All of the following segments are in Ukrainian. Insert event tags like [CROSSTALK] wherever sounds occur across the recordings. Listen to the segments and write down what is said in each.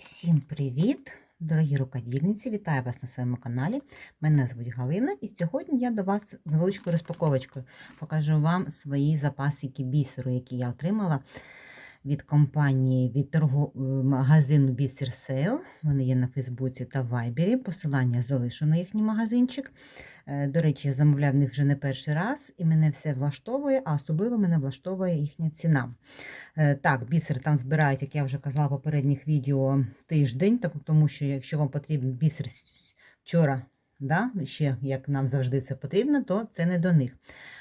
Всім привіт, дорогі рукодільниці! Вітаю вас на своєму каналі. Мене звуть Галина, і сьогодні я до вас з невеличкою розпаковочкою покажу вам свої запасики бісеру, які я отримала від компанії від торгу... е, магазину Бісер Сейл. Вони є на Фейсбуці та Вайбері. Посилання залишу на їхній магазинчик. Е, До речі, я замовляв в них вже не перший раз, і мене все влаштовує, а особливо мене влаштовує їхня ціна. Е, Так, бісер там збирають, як я вже казала в попередніх відео, тиждень, тому що якщо вам потрібен бісер вчора, да, ще як нам завжди це потрібно, то це не до них.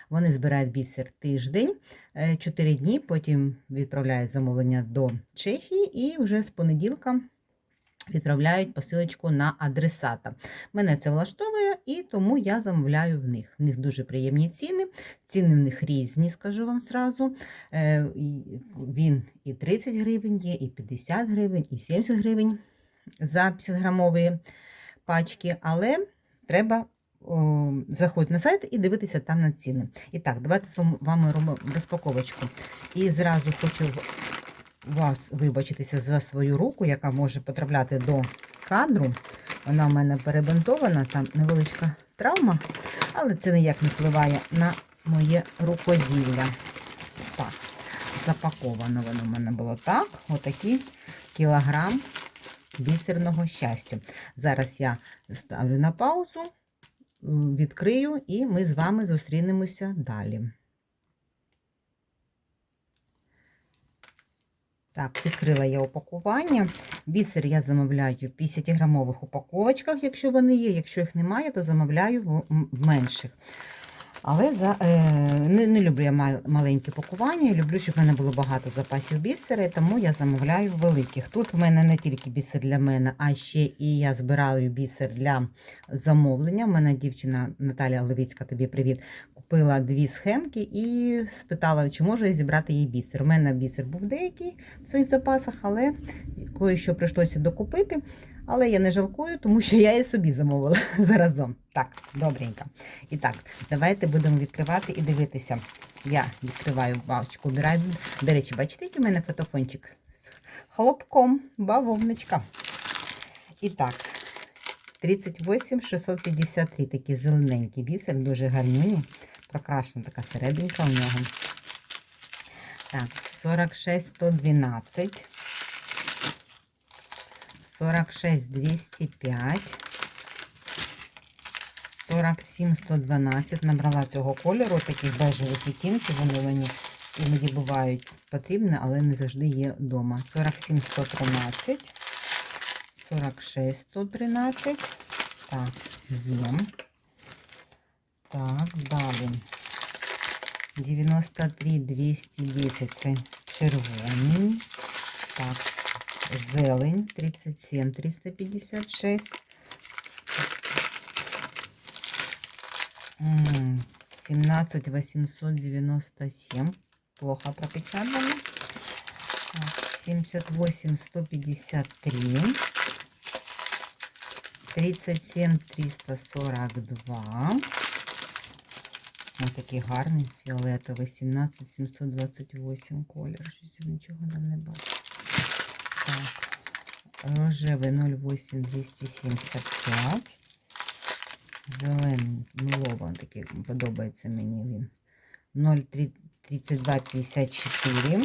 Вони збирають бісер тиждень, 4 дні, потім відправляють замовлення до Чехії і вже з понеділка відправляють посилочку на адресата. Мене це влаштовує, і тому я замовляю в них. В них дуже приємні ціни. Ціни в них різні, скажу вам зразу. Е, Він і 30 гривень є, і 50 гривень, і 70 гривень за 50 грамові пачки, але треба заходити на сайт і дивитися там на ціни. І так, давайте з вами робимо розпаковочку. І зразу хочу вас вибачитися за свою руку, яка може потрапляти до кадру. Вона в мене перебинтована, там невеличка травма, але це ніяк не впливає на моє рукоділля. Так, запаковано воно в мене було так. Отакий кілограм бісерного щастя. Зараз я ставлю на паузу, відкрию, і ми з вами зустрінемося далі. Так, відкрила я упакування. Бісер я замовляю в 50-грамових упаковочках, якщо вони є. Якщо їх немає, то замовляю в менших. Але за, е, не, не люблю я маленькі пакування, люблю, щоб в мене було багато запасів бісера, тому я замовляю великих. Тут в мене не тільки бісер для мене, а ще і я збираю бісер для замовлення. У мене дівчина Наталя Левицька, тобі привіт, купила дві схемки і спитала, чи можу я зібрати їй бісер. У мене бісер був деякий в своїх запасах, але кое-що прийшлося докупити. Але я не жалкую, тому що я і собі замовила [LAUGHS] заразом. Так, добренько. І так, давайте будемо відкривати і дивитися. Я відкриваю бабочку, обираю. До речі, бачите, який у мене фотофончик з хлопком, бавовничка. І так, 38 653, такий зелененький бісер, дуже гарнюні. Прокрашена така серединка у нього. Так, 46 112. 46 205, 47 112. Набрала цього кольору, такі бежеві відтінки, вони мені іноді бувають потрібні, але не завжди є вдома. 47 113, 46 113. Так, є. Так, далі. 93 210 це червоний. Так, зелень. 37 356 М, 17 897 плохо пропечатано. Так, 78 153 37 342 Ось такий гарний фіолетовий 17 728 колір. Щось нічого там не бачу. Так, рожевий 08 275. Зелений милова, такий подобається мені він. 032 54.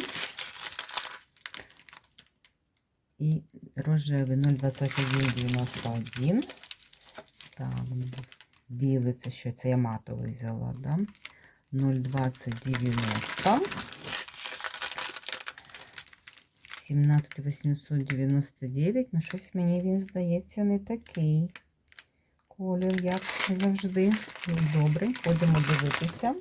І рожевий 021 91. Так, білий це що? Це я матовий взяла, да? 020 90. 17 899, ну щось мені він здається не такий колір, як завжди. Ну, Добре, ходимо дивитися.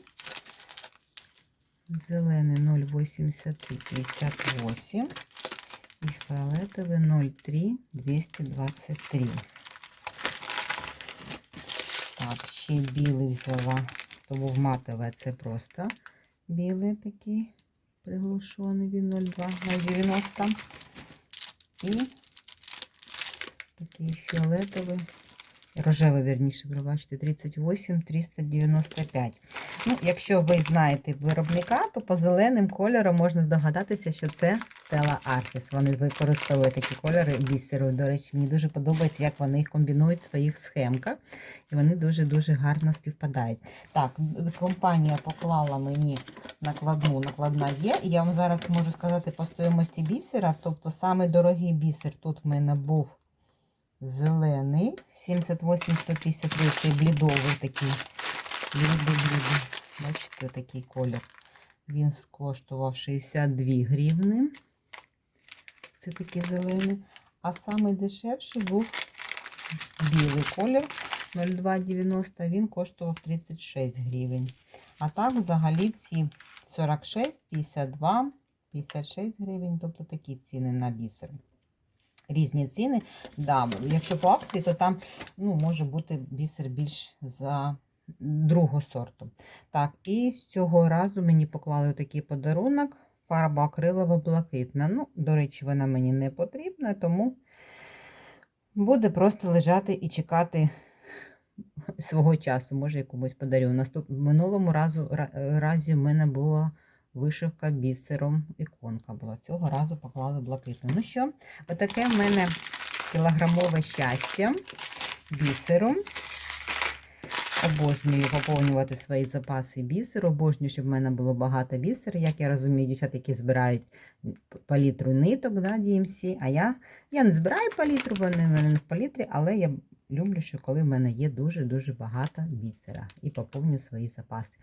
Зелений 083 58 і фіолетовий 03 223. Так, ще білий взяла. То був матовий, а це просто білий такий приглушений він 02 на 90. І такий фіолетовий, рожевий, верніше, ви бачите, 38 395. Ну, якщо ви знаєте виробника, то по зеленим кольорам можна здогадатися, що це Stella Artis. Вони використовують такі кольори бісеру. До речі, мені дуже подобається, як вони їх комбінують в своїх схемках. І вони дуже-дуже гарно співпадають. Так, компанія поклала мені накладну, накладна є. Я вам зараз можу сказати по стоїмості бісера. Тобто саме дорогий бісер тут в мене був зелений. 78-153, цей блідовий такий. Блідий-блідий. Бачите, такий колір. Він скоштував 62 гривни. Це такий зелений. А самий дешевший був білий колір 0290. Він коштував 36 гривень. А так взагалі всі 46, 52, 56 гривень. Тобто такі ціни на бісер. Різні ціни. Да, якщо по акції, то там ну, може бути бісер більш за другого сорту. Так, і з цього разу мені поклали такий подарунок. Фарба акрилова блакитна. Ну, до речі, вона мені не потрібна, тому буде просто лежати і чекати свого часу. Може, я комусь подарю. Наступ... Минулому разу, разі в мене була вишивка бісером. Іконка була. Цього разу поклали блакитну. Ну що, отаке в мене кілограмове щастя бісером. Обожнюю поповнювати свої запаси бісеру. Обожнюю, щоб в мене було багато бісеру. Як я розумію, дівчата, які збирають палітру ниток, да, DMC. А я, я не збираю палітру, вони в мене не в палітрі, але я люблю, що коли в мене є дуже-дуже багато бісера і поповнюю свої запаси.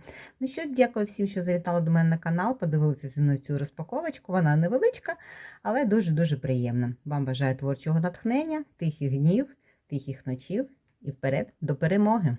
Ну що, дякую всім, що завітали до мене на канал, подивилися мною цю розпаковочку. Вона невеличка, але дуже-дуже приємна. Вам бажаю творчого натхнення, тихих днів, тихих ночів і вперед до перемоги!